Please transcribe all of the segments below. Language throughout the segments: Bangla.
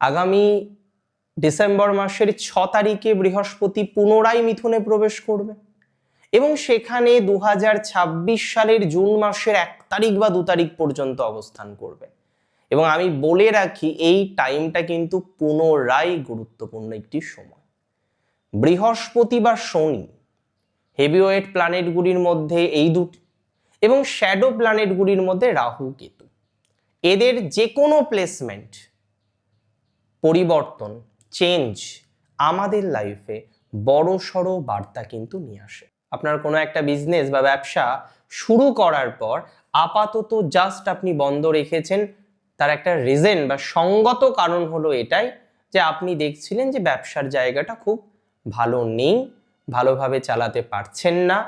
আগামী ডিসেম্বর মাসের ছ তারিখে বৃহস্পতি পুনরায় মিথুনে প্রবেশ করবে। এবং সেখানে দু হাজার ছাব্বিশ সালের জুন মাসের এক তারিখ বা দু তারিখ পর্যন্ত অবস্থান করবে। এবং আমি বলে রাখি, এই টাইমটা কিন্তু পুনরায় গুরুত্বপূর্ণ একটি সময়। বৃহস্পতি বা শনি, হেভিওয়েট প্ল্যানেটগুলির মধ্যে এই দুটি এবং শ্যাডো প্ল্যানেটগুলির মধ্যে রাহু কেতু। এদের যে কোনো প্লেসমেন্ট পরিবর্তন চেঞ্জ আমাদের লাইফে বড় সড়ো বার্তা কিন্তু নিয়ে আসে। আপনার কোনো একটা বিজনেস বা ব্যবসা শুরু করার পর আপাতত জাস্ট আপনি বন্ধ রেখেছেন, তার একটা রিজন বা সঙ্গত কারণ হলো এটাই যে আপনি দেখছিলেন যে ব্যবসার জায়গাটা খুব ভালো নেই, ভালোভাবে চালাতে পারছেন না,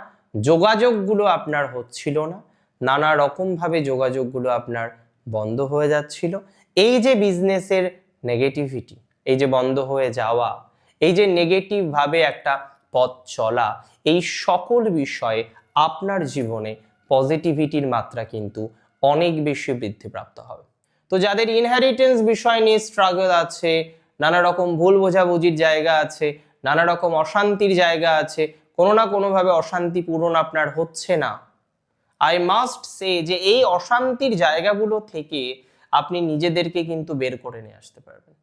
যোগাযোগগুলো আপনার হচ্ছিল না, নানা রকমভাবে যোগাযোগগুলো আপনার বন্ধ হয়ে যাচ্ছিল। এই যে বিজনেসের নেগেটিভিটি এই যে বন্ধ হয়ে যাওয়া, এই যে নেগেটিভভাবে একটা পথ চলা, এই সকল বিষয়ে আপনার জীবনে পজিটিভিটির মাত্রা কিন্তু অনেক বেশি বৃদ্ধিপ্রাপ্ত হবে। তো যাদের ইনহেরিটেন্স বিষয় নিয়ে স্ট্রাগল আছে, নানা রকম ভুল বোঝাবুঝির জায়গা আছে, নানা রকম অশান্তির জায়গা আছে, কোনো না কোনোভাবে অশান্তি পূরণ আপনার হচ্ছে না। আই মাস্ট সে যে এই অশান্তির জায়গাগুলো থেকে আপনি নিজেদেরকে কিন্তু বের করে নিয়ে আসতে পারবেন।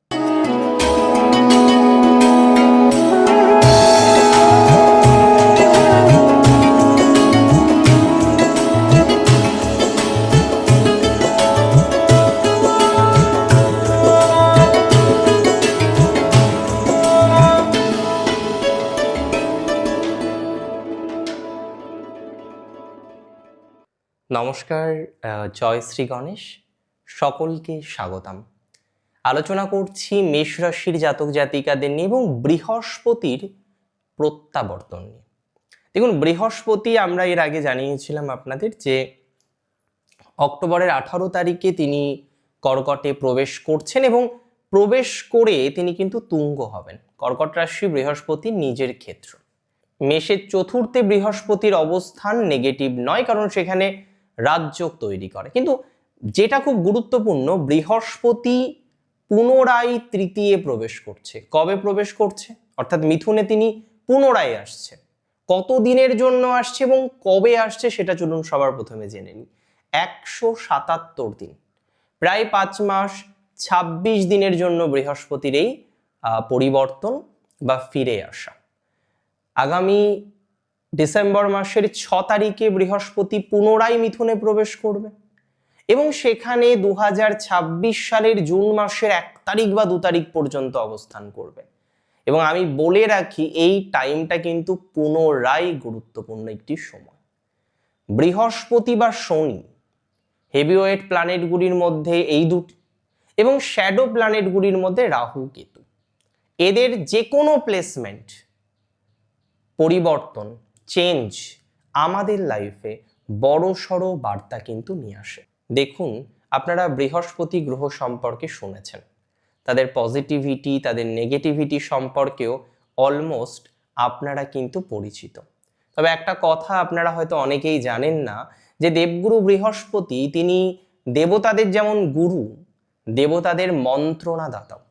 নমস্কার জয় শ্রী গণেশ। সকলকে স্বাগতম। আলোচনা করছি মেষ রাশির জাতক জাতিকাদের নিয়ে এবং বৃহস্পতির প্রত্যাবর্তন নিয়ে। দেখুন, বৃহস্পতি আমরা এর আগে জানিয়েছিলাম আপনাদের যে অক্টোবরের আঠারো তারিখে তিনি কর্কটে প্রবেশ করছেন এবং প্রবেশ করে তিনি কিন্তু তুঙ্গ হবেন। কর্কট রাশি বৃহস্পতি নিজের ক্ষেত্র। মেষের চতুর্থে বৃহস্পতির অবস্থান নেগেটিভ নয়, কারণ সেখানে রাজযোগ তৈরি করে। কিন্তু যেটা খুব গুরুত্বপূর্ণ, বৃহস্পতি পুনরায় তৃতীয় প্রবেশ করছে। কবে প্রবেশ করছে? অর্থাৎ মিথুনে তিনি পুনরায় আসছে। কত দিনের জন্য আসছে এবং কবে আসছে সেটা চলুন সবার প্রথমে জেনে নিই। একশো সাতাত্তর দিন। প্রায় পাঁচ মাস, ছাব্বিশ দিনের জন্য বৃহস্পতির এই পরিবর্তন বা ফিরে আসা। আগামী ডিসেম্বর মাসের ছ তারিখে বৃহস্পতি পুনরায় মিথুনে প্রবেশ করবে। এবং সেখানে দু হাজার ছাব্বিশ সালের জুন মাসের এক তারিখ বা দু তারিখ পর্যন্ত অবস্থান করবে। এবং আমি বলে রাখি, এই টাইমটা কিন্তু পুনরায় গুরুত্বপূর্ণ একটি সময়। বৃহস্পতি বা শনি, হেভিওয়েট প্ল্যানেটগুলির মধ্যে এই দুটি এবং শ্যাডো প্ল্যানেটগুলির মধ্যে রাহু কেতু। এদের যে কোনো প্লেসমেন্ট, পরিবর্তন, চেঞ্জ আমাদের লাইফে বড় সড়ো বার্তা কিন্তু নিয়ে আসে। দেখুন, আপনারা বৃহস্পতি গ্রহ সম্পর্কে শুনেছেন। তাদের পজিটিভিটি তাদের নেগেটিভিটি সম্পর্কেও অলমোস্ট আপনারা কিন্তু পরিচিত। তবে একটা কথা আপনারা হয়তো অনেকেই জানেন না, যে দেবগুরু বৃহস্পতি তিনি দেবতাদের যেমন গুরু, দেবতাদের মন্ত্রণাদাতাও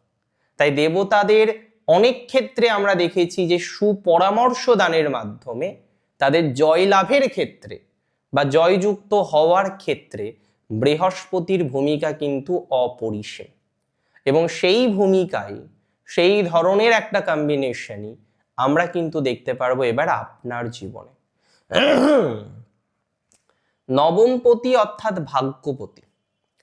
তাই দেবতাদের অনেক ক্ষেত্রে আমরা দেখেছি যে সুপরামর্শ দানের মাধ্যমে তাদের জয়লাভের ক্ষেত্রে বা জয়যুক্ত হওয়ার ক্ষেত্রে বৃহস্পতির ভূমিকা কিন্তু অপরিসীম। এবং সেই ভূমিকায়, সেই ধরনের একটা কম্বিনেশনই আমরা কিন্তু দেখতে পারব এবার আপনার জীবনে। নবমপতি অর্থাৎ ভাগ্যপতি।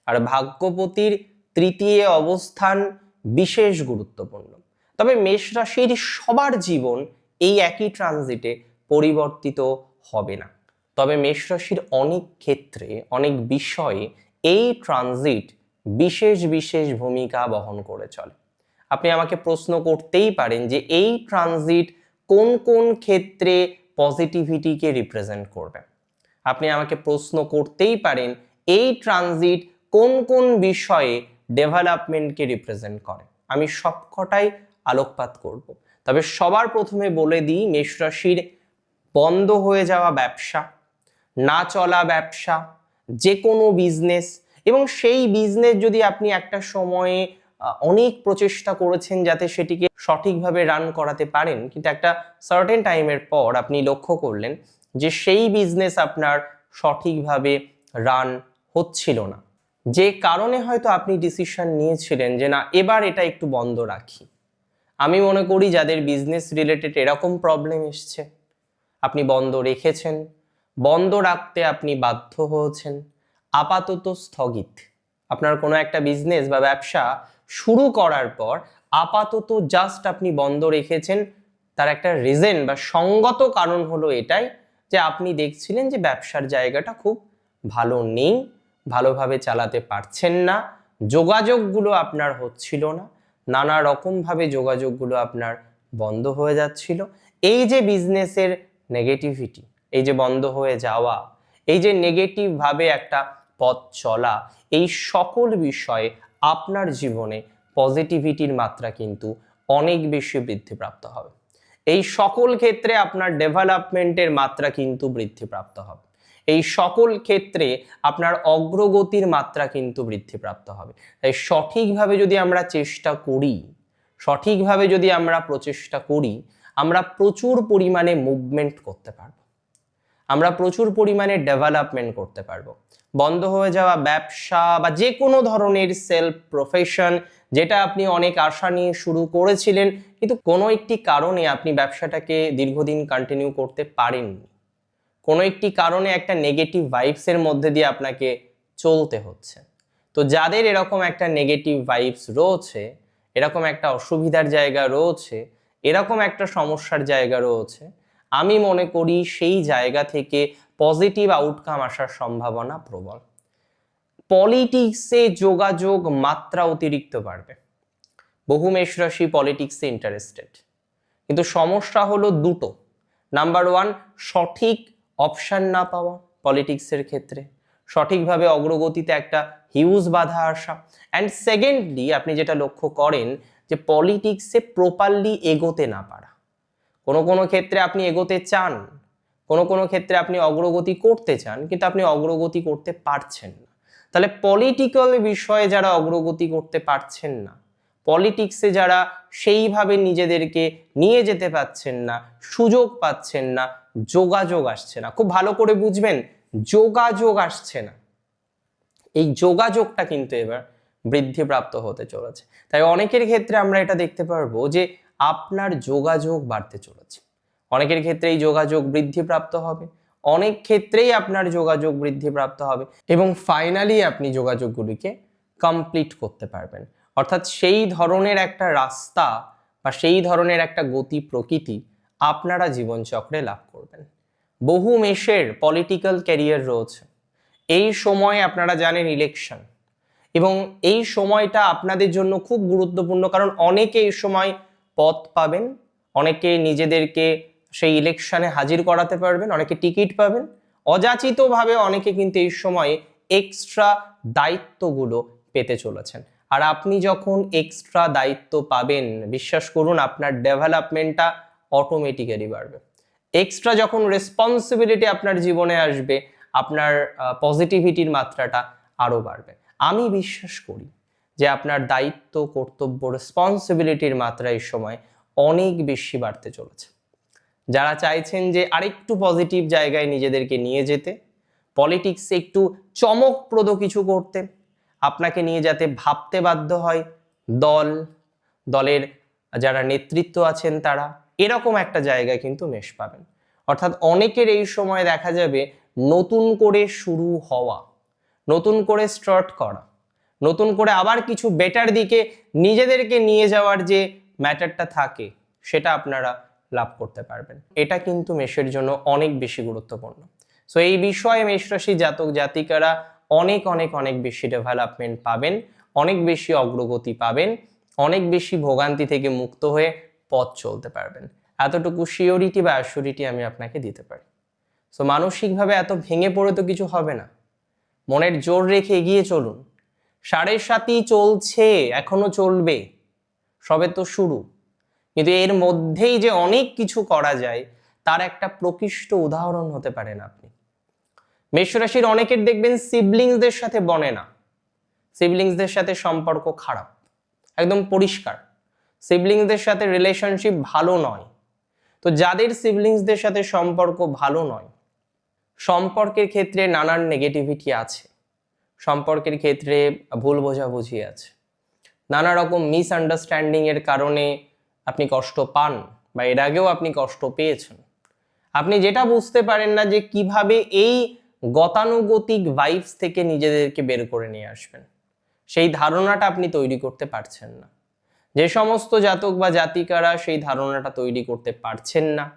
আর ভাগ্যপতির তৃতীয় অবস্থান বিশেষ গুরুত্বপূর্ণ। তবে মেষ রাশির সবার জীবন এই একই ট্রানজিটে পরিবর্তিত হবে না। তবে মেষ রাশির অনেক ক্ষেত্রে, অনেক বিষয়ে এই ট্রানজিট বিশেষ বিশেষ ভূমিকা বহন করে চলে। আপনি আমাকে প্রশ্ন করতেই পারেন যে এই ট্রানজিট কোন কোন ক্ষেত্রে পজিটিভিটিকে রিপ্রেজেন্ট করবে। আপনি আমাকে প্রশ্ন করতেই পারেন এই ট্রানজিট কোন কোন বিষয়ে ডেভেলপমেন্টকে রিপ্রেজেন্ট করে। আমি সবকটাই আলোকপাত করব। তবে সবার প্রথমে বলে দিই, মেষ রাশির বন্ধ হয়ে যাওয়া ব্যবসা না চলা ব্যবসা যে কোনো বিজনেস এবং সেই বিজনেস যদি আপনি একটা সময়ে অনেক প্রচেষ্টা করেছেন যাতে সেটিকে সঠিকভাবে রান করাতে পারেন, কিন্তু একটা সার্টেন টাইমের পর আপনি লক্ষ্য করলেন যে সেই বিজনেস আপনার সঠিকভাবে রান হচ্ছিল না। যে কারণে হয়তো আপনি ডিসিশন নিয়েছিলেন যে না, এবার এটা একটু বন্ধ রাখি। আমি মনে করি যাদের বিজনেস রিলেটেড এরকম প্রবলেম এসছে, আপনি বন্ধ রেখেছেন বন্ধ রাখতে আপনি বাধ্য হয়েছেন, আপাতত স্থগিত। আপনার কোনো একটা বিজনেস বা ব্যবসা শুরু করার পর আপাতত জাস্ট আপনি বন্ধ রেখেছেন, তার একটা রিজন বা সঙ্গত কারণ হলো এটাই যে আপনি দেখছিলেন যে ব্যবসার জায়গাটা খুব ভালো নেই, ভালোভাবে চালাতে পারছেন না, যোগাযোগগুলো আপনার হচ্ছিল না, নানা রকমভাবে যোগাযোগগুলো আপনার বন্ধ হয়ে যাচ্ছিল। এই যে বিজনেসের নেগেটিভিটি এই যে বন্ধ হয়ে যাওয়া, এই যে নেগেটিভভাবে একটা পথ চলা, এই সকল বিষয়ে আপনার জীবনে পজিটিভিটির মাত্রা কিন্তু অনেক বেশি বৃদ্ধিপ্রাপ্ত হবে। এই সকল ক্ষেত্রে আপনার ডেভেলপমেন্টের মাত্রা কিন্তু বৃদ্ধিপ্রাপ্ত হবে। এই সকল ক্ষেত্রে আপনার অগ্রগতির মাত্রা কিন্তু বৃদ্ধিপ্রাপ্ত হবে। তাই সঠিকভাবে যদি আমরা চেষ্টা করি, সঠিকভাবে যদি আমরা প্রচেষ্টা করি, আমরা প্রচুর পরিমাণে মুভমেন্ট করতে পারব। আমরা প্রচুর পরিমাণে ডেভেলপমেন্ট করতে পারব। বন্ধ হয়ে যাওয়া ব্যবসা বা যে কোনো ধরনের সেলফ প্রফেশন যেটা আপনি অনেক আশা নিয়ে শুরু করেছিলেন, কিন্তু কোনো একটি কারণে আপনি ব্যবসাটাকে দীর্ঘদিন কন্টিনিউ করতে পারেননি। কোনো একটি কারণে একটা নেগেটিভ ভাইবসের মধ্যে দিয়ে আপনাকে চলতে হচ্ছে। তো যাদের এরকম একটা নেগেটিভ ভাইবস রয়েছে, এরকম একটা অসুবিধার জায়গা রয়েছে, এরকম একটা সমস্যার জায়গা রয়েছে আমি মনে করি সেই জায়গা থেকে পজিটিভ আউটকাম আসার সম্ভাবনা প্রবল। পলিটিক্সে যোগাযোগ মাত্রা অতিরিক্ত বাড়বে। বহু মেষ রাশি পলিটিক্সে ইন্টারেস্টেড কিন্তু সমস্যা হলো দুটো। নাম্বার ওয়ান সঠিক অপশান না পাওয়া পলিটিক্সের ক্ষেত্রে। সঠিকভাবে অগ্রগতিতে একটা হিউজ বাধা আসা। অ্যান্ড সেকেন্ডলি আপনি যেটা লক্ষ্য করেন যে পলিটিক্সে প্রপারলি এগোতে না পারা। কোনো কোনো ক্ষেত্রে আপনি এগোতে চান, কোনো কোনো ক্ষেত্রে আপনি অগ্রগতি করতে চান, কিন্তু আপনি অগ্রগতি করতে পারছেন না। তাহলে পলিটিক্যাল বিষয়ে যারা অগ্রগতি করতে পারছেন না পলিটিক্সে যারা সেইভাবে নিজেদেরকে নিয়ে যেতে পাচ্ছেন না, সুযোগ পাচ্ছেন না, যোগাযোগ আসছে না। খুব ভালো করে বুঝবেন, যোগাযোগ আসছে না। এই যোগাযোগটা কিন্তু এবার বৃদ্ধিপ্রাপ্ত হতে চলেছে। তাই অনেকের ক্ষেত্রে আমরা এটা দেখতে পারব যে আপনার যোগাযোগ বাড়তে চলেছে। অনেকের ক্ষেত্রেই যোগাযোগ বৃদ্ধিপ্রাপ্ত হবে, অনেক ক্ষেত্রেই আপনার যোগাযোগ বৃদ্ধিপ্রাপ্ত হবে এবং ফাইনালি আপনি যোগাযোগগুলিকে কমপ্লিট করতে পারবেন। অর্থাৎ সেই ধরনের একটা রাস্তা বা সেই ধরনের একটা গতি প্রকৃতি আপনারা জীবনচক্রে লাভ করবেন। বহু মেষের পলিটিক্যাল ক্যারিয়ার রয়েছে। এই সময় আপনারা জানেন ইলেকশন এবং এই সময়টা আপনাদের জন্য খুব গুরুত্বপূর্ণ কারণ অনেকে এই সময় পদ পাবেন। অনেকে নিজেদেরকে সেই ইলেকশনে হাজির করাতে পারবেন, অনেকে টিকিট পাবেন। অযাচিতভাবে অনেকে কিন্তু এই সময় এক্সট্রা দায়িত্বগুলো পেতে চলেছেন। আর আপনি যখন এক্সট্রা দায়িত্ব পাবেন, বিশ্বাস করুন আপনার ডেভেলপমেন্টটা অটোমেটিক্যালি বাড়বে। এক্সট্রা যখন রেসপন্সিবিলিটি আপনার জীবনে আসবে, আপনার পজিটিভিটির মাত্রাটা আরও বাড়বে। আমি বিশ্বাস করি যে আপনার দায়িত্ব, কর্তব্য রেসপন্সিবিলিটির মাত্রা এই সময় অনেক বেশি বাড়তে চলেছে। যারা চাইছেন যে আরেকটু পজিটিভ জায়গায় নিজেদেরকে নিয়ে যেতে পলিটিক্সে একটু চমকপ্রদ কিছু করতে, আপনাকে নিয়ে যাতে ভাবতে বাধ্য হয় দল, দলের যারা নেতৃত্ব আছেন তারা, এরকম একটা জায়গায় কিন্তু মেশ পাবেন। অর্থাৎ অনেকের এই সময় দেখা যাবে নতুন করে শুরু হওয়া, নতুন করে স্টার্ট করা নতুন করে আবার কিছু বেটার দিকে নিজেদেরকে নিয়ে যাওয়ার যে ম্যাটারটা থাকে, সেটা আপনারা লাভ করতে পারবেন। এটা কিন্তু মেষের জন্য অনেক বেশি গুরুত্বপূর্ণ। সো এই বিষয়ে মেষ রাশি জাতক জাতিকারা অনেক অনেক অনেক বেশি ডেভেলপমেন্ট পাবেন, অনেক বেশি অগ্রগতি পাবেন, অনেক বেশি ভোগান্তি থেকে মুক্ত হয়ে পথ চলতে পারবেন। এতটুকু শিওরিটি বা অ্যাসিওরিটি আমি আপনাকে দিতে পারি। সো মানসিকভাবে এত ভেঙে পড়ে তো কিছু হবে না। মনের জোর রেখে এগিয়ে চলুন। সাড়ে সাতই চলছে, এখনও চলবে। সবে তো শুরু। কিন্তু এর মধ্যেই যে অনেক কিছু করা যায়, তার একটা প্রকৃষ্ট উদাহরণ হতে পারেন আপনি। মেষরাশির অনেকের দেখবেন সিবলিংসদের সাথে বনে না। সিবলিংসদের সাথে সম্পর্ক খারাপ, একদম পরিষ্কার। সিবলিংসদের সাথে রিলেশনশিপ ভালো নয়। তো যাদের সিবলিংসদের সাথে সম্পর্ক ভালো নয়, সম্পর্কের ক্ষেত্রে নানান নেগেটিভিটি আছে। সম্পর্কের ক্ষেত্রে ভুল বোঝাবুঝি আছে। নানা রকম মিসআন্ডারস্ট্যান্ডিং এর কারণে আপনি কষ্ট পান বা এর আগেও আপনি কষ্ট পেয়েছেন। আপনি যেটা বুঝতে পারেন না যে কীভাবে এই গতানুগতিক ভাইবস থেকে নিজেদেরকে বের করে নিয়ে আসবেন। সেই ধারণাটা আপনি তৈরি করতে পারছেন না। যে সমস্ত জাতক বা জাতিকারা সেই ধারণাটা তৈরি করতে পারছেন না।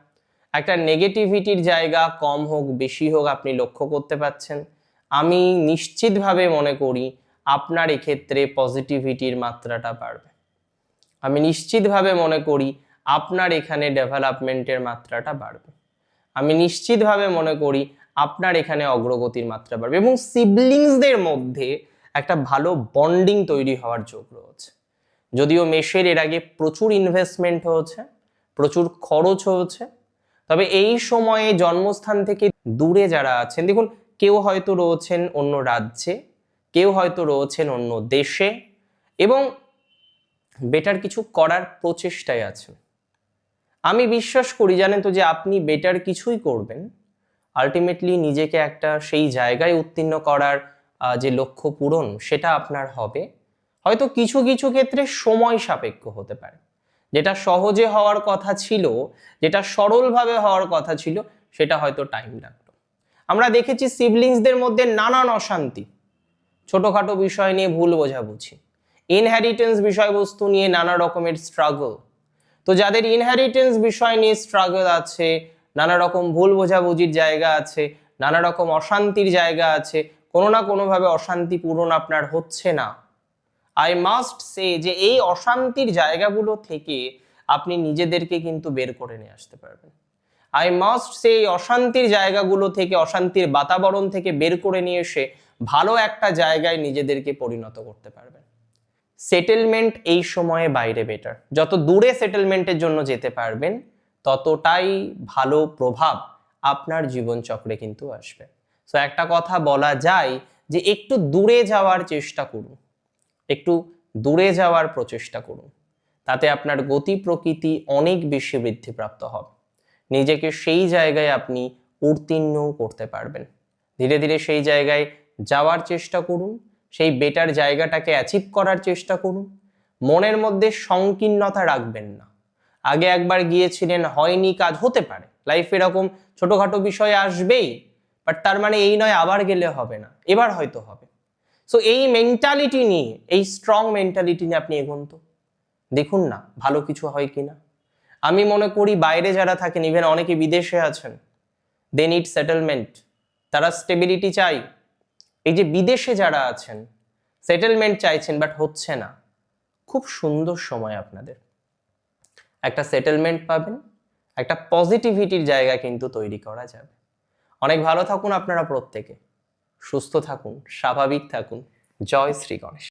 একটা নেগেটিভিটির জায়গা কম হোক, বেশি হোক আপনি লক্ষ্য করতে পাচ্ছেন আমি নিশ্চিতভাবে মনে করি আপনার এক্ষেত্রে পজিটিভিটির মাত্রাটা বাড়বে। আমি নিশ্চিতভাবে মনে করি আপনার এখানে ডেভেলপমেন্টের মাত্রাটা বাড়বে। আমি নিশ্চিতভাবে মনে করি আপনার এখানে অগ্রগতির মাত্রা বাড়বে এবং সিবলিংসদের মধ্যে একটা ভালো বন্ডিং তৈরি হওয়ার যোগ রয়েছে। যদিও মেশের এর আগে প্রচুর ইনভেস্টমেন্ট হয়েছে, প্রচুর খরচ হয়েছে, তবে এই সময়ে জন্মস্থান থেকে দূরে যারা আছেন, দেখুন কেউ হয়তো রয়েছেন অন্য রাজ্যে, কেউ হয়তো রয়েছেন অন্য দেশে এবং বেটার কিছু করার প্রচেষ্টায় আছেন। আমি বিশ্বাস করি, জানেন তো, যে আপনি বেটার কিছুই করবেন। আলটিমেটলি নিজেকে একটা সেই জায়গায় উত্তীর্ণ করার যে লক্ষ্য পূরণ, সেটা আপনার হবে। হয়তো কিছু কিছু ক্ষেত্রে সময় সাপেক্ষ হতে পারে। যেটা সহজে হওয়ার কথা ছিল, যেটা সরলভাবে হওয়ার কথা ছিল, সেটা হয়তো টাইম লাগতো আমরা দেখেছি সিবলিংসদের মধ্যে নানান অশান্তি। ছোটোখাটো বিষয় নিয়ে ভুল বোঝাবুঝি। ইনহেরিটেন্স বিষয়বস্তু নিয়ে নানা রকমের স্ট্রাগল তো যাদের ইনহেরিটেন্স বিষয় নিয়ে স্ট্রাগল আছে, নানা রকম ভুল বোঝাবুঝির জায়গা আছে, নানা রকম অশান্তির জায়গা আছে, কোনো না কোনোভাবে অশান্তি পূরণ আপনার হচ্ছে না। আই মাস্ট সে যে এই অশান্তির জায়গাগুলো থেকে আপনি নিজেদেরকে কিন্তু বের করে নিয়ে আসতে পারবেন। আই মাস্ট সেই অশান্তির জায়গাগুলো থেকে, অশান্তির বাতাবরণ থেকে বের করে নিয়ে এসে ভালো একটা জায়গায় নিজেদেরকে পরিণত করতে পারবেন। সেটেলমেন্ট এই সময়ে বাইরে বেটার যত দূরে সেটেলমেন্টের জন্য যেতে পারবেন, ততটাই ভালো প্রভাব আপনার জীবনচক্রে কিন্তু আসবে। সো একটা কথা বলা যায় যে একটু দূরে যাওয়ার চেষ্টা করুন। একটু দূরে যাওয়ার প্রচেষ্টা করুন। তাতে আপনার গতি প্রকৃতি অনেক বেশি বৃদ্ধিপ্রাপ্ত হবে। নিজেকে সেই জায়গায় আপনি উত্তীর্ণও করতে পারবেন। ধীরে ধীরে সেই জায়গায় যাওয়ার চেষ্টা করুন, সেই বেটার জায়গাটাকে অ্যাচিভ করার চেষ্টা করুন। মনের মধ্যে সংকীর্ণতা রাখবেন না। আগে একবার গিয়েছিলেন, হয়নি, কাজ হতে পারে। লাইফ এরকম ছোটোখাটো বিষয় আসবেই বাট তার মানে এই নয়, আবার গেলে হবে না, এবার হয়তো হবে। সো এই মেন্টালিটি নিয়ে, এই স্ট্রং মেন্টালিটি নিয়ে আপনি এগোন তো। দেখুন না, ভালো কিছু হয় কি না আমি মনে করি বাইরে যারা থাকেন ইভেন অনেকে বিদেশে আছেন দে নিড সেটেলমেন্ট তারা স্টেবিলিটি চাই। এই যে বিদেশে যারা আছেন সেটেলমেন্ট চাইছেন বাট হচ্ছে না। খুব সুন্দর সময় আপনাদের। একটা সেটেলমেন্ট পাবেন, একটা পজিটিভিটির জায়গা কিন্তু তৈরি করা যাবে। অনেক ভালো থাকুন আপনারা প্রত্যেকে। সুস্থ থাকুন, স্বাভাবিক থাকুন। জয় শ্রী গণেশ।